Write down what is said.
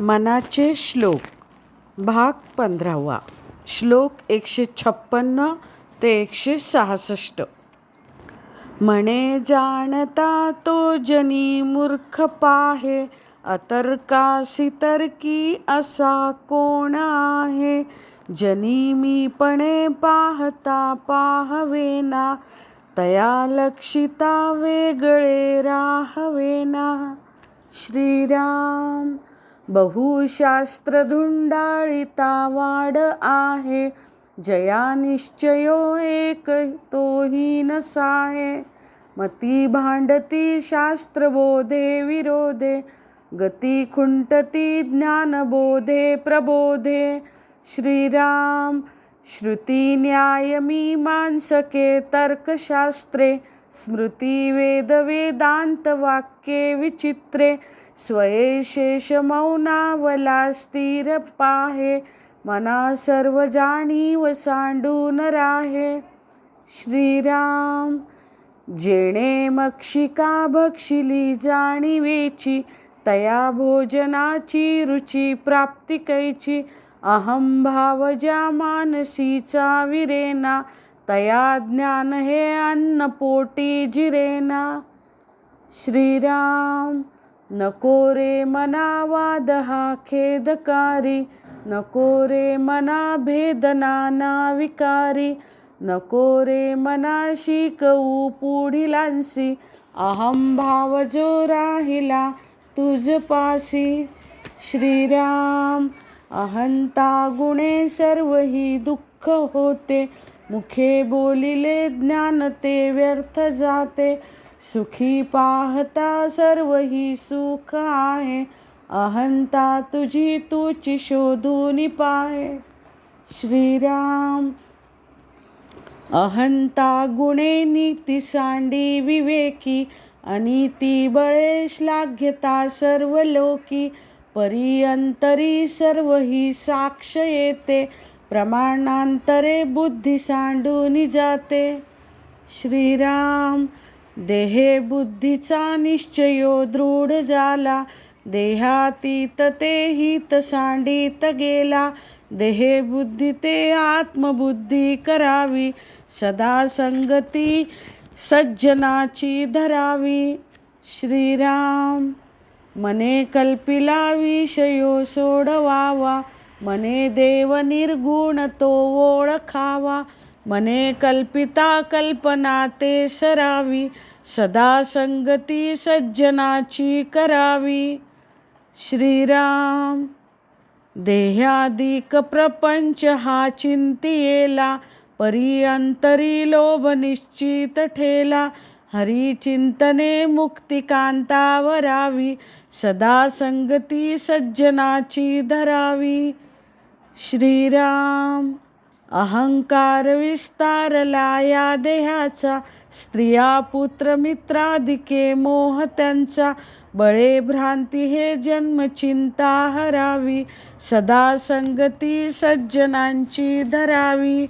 मनाचे श्लोक भाग पंधरावा. श्लोक एकशे छप्पन्न ते एकशे सहासष्ट. म्हणे जाणता तो जनी मूर्ख पाहे अतर्कासी तर्की असा कोण आहे? जनी मीपणे पाहता पाहवेना तया लक्षिता वेगळे राहवेना. श्रीराम बहुशास्त्र धुंडाळिता वाड आहे. जया निश्चयो एक तोही नसाहे. मती भांडती शास्त्रबोधे विरोधे. गती खुंटती ज्ञानबोधे प्रबोधे. श्रीराम श्रुती न्याय मीमांसके तर्कशास्त्रे. स्मृती वेद वेदांत वाक्ये विचित्रे स्वये मौनावला स्थिर पाहे मना सर्व जाणीव सांडून राहे. श्रीराम जेणे मक्षिका भक्षिली जाणीवेची तया भोजनाची रुची प्राप्ती कैची अहम भाव ज्या मानसीचा विरेना तया ज्ञान हे अन्न पोटी जिरेना. श्रीराम नको रे मना वाद हा खेदकारी. नको रे मना भेदनाना विकारी. नको रे मना शिकवू पुढिलांसी अहम भाव जो राहिला तुझ श्रीराम अहंता गुणे सर्व ही दुःख होते. मुखे बोलिले ज्ञान ते व्यर्थ जाते. सुखी पाहता सर्व ही सुख आहे. अहंता तुझी तुची शोधून पाहे. श्रीराम अहंता गुणे नीती सांडी विवेकी. अनिती बळे श्लाघ्यता सर्व लोकी. परी सर्व ही साक्ष येते. प्रमाणांतरे बुद्धी सांडून जाते. श्रीराम देहे बुद्धीचा निश्चयो दृढ झाला. देहातीत ते हित सांडीत गेला. देहे बुद्धी ते आत्मबुद्धी करावी. सदा संगती सज्जनाची धरावी. श्रीराम मने कल्पिला विषयो सोडवावा मने देव निर्गुण तो ओळखावा मने कल्पिता कल्पना ते सरावी सदा संगती सज्जनाची करावी श्रीराम देहादिक प्रपंच हा चिंतियेला परी अंतरी लोभ निश्चित ठेला हरी चिंतने मुक्तिकांतावरावी सदा संगती सज्जनाची धरावी. श्रीराम अहंकार विस्तारला या देहाचा स्त्रिया पुत्र मित्रादिके मोह त्यांचा बळे भ्रांती हे जन्म चिंता हरावी सदा संगती सज्जनांची धरावी.